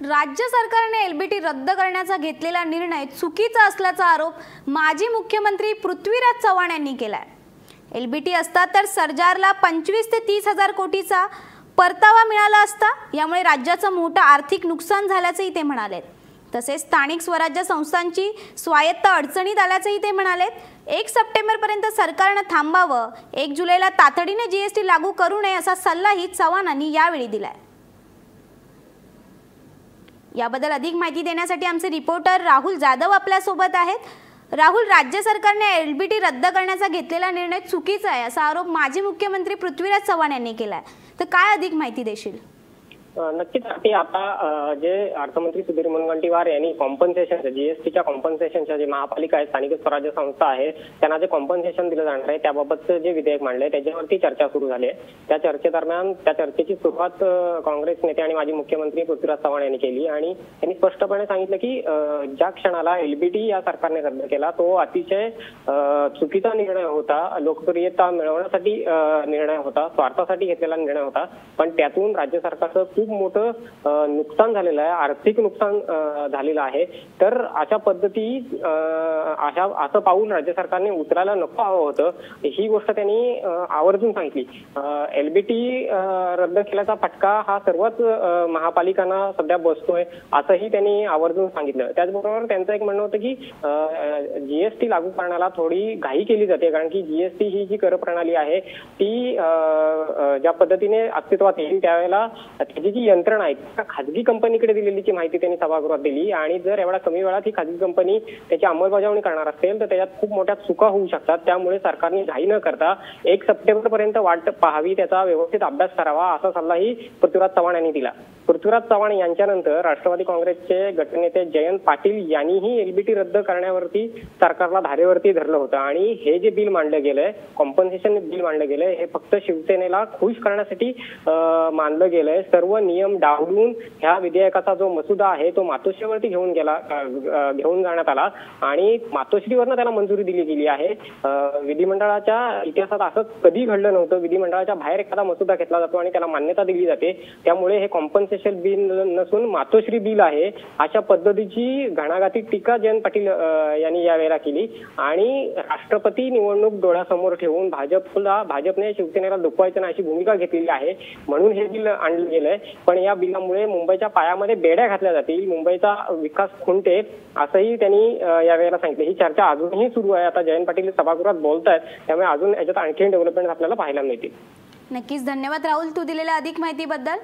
राज्य सरकारने एलबीटी रद्द करण्याचा घेतलेला निर्णय चुकीचा असल्याचा आरोप माजी मुख्यमंत्री पृथ्वीराज चव्हाण यांनी केलाय. एलबीटी असता तर सरजारला पंचवीस ते तीस हजार कोटीचा परतावा मिळाला असता यामुळे राज्याचं मोठं आर्थिक नुकसान झाल्याचंही ते म्हणाले तसेच स्थानिक स्वराज्य संस्थांची स्वायत्त अडचणीत आल्याचंही ते म्हणाले एक सप्टेंबरपर्यंत सरकारनं थांबावं एक जुलैला तातडीने जीएसटी लागू करू नये असा सल्लाही चव्हाणांनी यावेळी दिलाय. याबद्दल अधिक माहिती देण्यासाठी आमचे रिपोर्टर राहुल जाधव आपल्यासोबत आहेत. राहुल राज्य सरकारने एल बी टी रद्द करण्याचा घेतलेला निर्णय चुकीचा आहे असा आरोप माजी मुख्यमंत्री पृथ्वीराज चव्हाण यांनी केला आहे तर काय अधिक माहिती देशील? नक्कीच आरती आता जे अर्थमंत्री सुधीर मुनगंटीवार यांनी कॉम्पन्सेशन जीएसटीच्या कॉम्पन्सेशनच्या जे महापालिका आहे स्थानिक स्वराज्य संस्था आहे त्यांना जे कॉम्पन्सेशन दिलं जाणार आहे त्याबाबतचं जे विधेयक मांडलंय त्याच्यावरती चर्चा सुरू झाली आहे. त्या चर्चेदरम्यान त्या चर्चेची सुरुवात काँग्रेस नेते आणि माजी मुख्यमंत्री पृथ्वीराज चव्हाण यांनी केली आणि त्यांनी स्पष्टपणे सांगितलं की ज्या क्षणाला एलबीटी या सरकारने रद्द केला तो अतिशय चुकीचा निर्णय होता लोकप्रियता मिळवण्यासाठी निर्णय होता स्वार्थासाठी घेतलेला निर्णय होता पण त्यातून राज्य सरकारचं खूप मोठं नुकसान झालेलं आहे आर्थिक नुकसान झालेलं आहे. तर अशा पद्धती अशा असं पाहून राज्य सरकारने उतरायला नको हवं होतं ही गोष्ट त्यांनी आवर्जून सांगितली. एलबीटी रद्द केल्याचा फटका हा सर्वच महापालिकांना सध्या बसतोय असंही त्यांनी आवर्जून सांगितलं. त्याचबरोबर त्यांचं एक म्हणणं होतं की जीएसटी लागू करण्याला थोडी घाई केली जाते कारण की जीएसटी ही जी कर प्रणाली आहे ती अ, ज्या पद्धतीने अस्तित्वात येईल त्यावेळेला त्याची जी यंत्रणा आहे. त्या खाजगी कंपनीकडे दिलेलीची माहिती त्यांनी सभागृहात दिली आणि जर एवढ्या कमी वेळात ही खाजगी कंपनी त्याची अंमलबजावणी करणार असेल तर त्याच्यात खूप मोठ्या चुका होऊ शकतात. त्यामुळे सरकारने घाई न करता एक सप्टेंबर पर्यंत वाट पाहावी त्याचा व्यवस्थित अभ्यास करावा असा सल्लाही पृथ्वीराज चव्हाण यांनी दिला. पृथ्वीराज चव्हाण यांच्यानंतर राष्ट्रवादी काँग्रेसचे गटनेते जयंत पाटील यांनीही एलबीटी रद्द करण्यावरती सरकारला धारेवरती धरलं होतं. आणि हे जे बिल मांडलं गेलंय कॉम्पन्सेशन बिल मांडलं गेलंय हे फक्त शिवसेनेला खुश करण्यासाठी मानलं गेलंय. सर्व नियम डावलून ह्या विधेयकाचा जो मसुदा आहे तो मातोश्रीवरती घेऊन गेला घेऊन जाण्यात आला. आणि मातोश्रीवरनं त्याला मंजुरी दिली गेली आहे. विधिमंडळाच्या इतिहासात असं कधी घडलं नव्हतं. विधिमंडळाच्या बाहेर एखादा मसुदा घेतला जातो आणि त्याला मान्यता दिली जाते. त्यामुळे हे कॉम्पन्सेशन बिल नसून मातोश्री बिल आहे अशा पद्धतीची घणाघाती टीका जयंत पाटील यांनी यावेळेला केली. आणि राष्ट्रपती निवडणूक डोळ्यासमोर ठेवून भाजपला भाजपने शिवसेनेला दुखवायचं नाही अशी भूमिका घेतलेली आहे. म्हणून हे बिल आणलं गेलंय. पण या बिलामुळे मुंबईच्या पायामध्ये बेड्या घातल्या जातील. मुंबईचा विकास खुंटेल असंही त्यांनी यावेळेला सांगितलं. ही चर्चा अजूनही सुरू आहे. आता जयंत पाटील सभागृहात बोलतायत. त्यामुळे अजून याच्यात आणखी डेव्हलपमेंट आपल्याला पाहायला मिळतील. नक्कीच. धन्यवाद राहुल तू दिलेल्या अधिक माहितीबद्दल.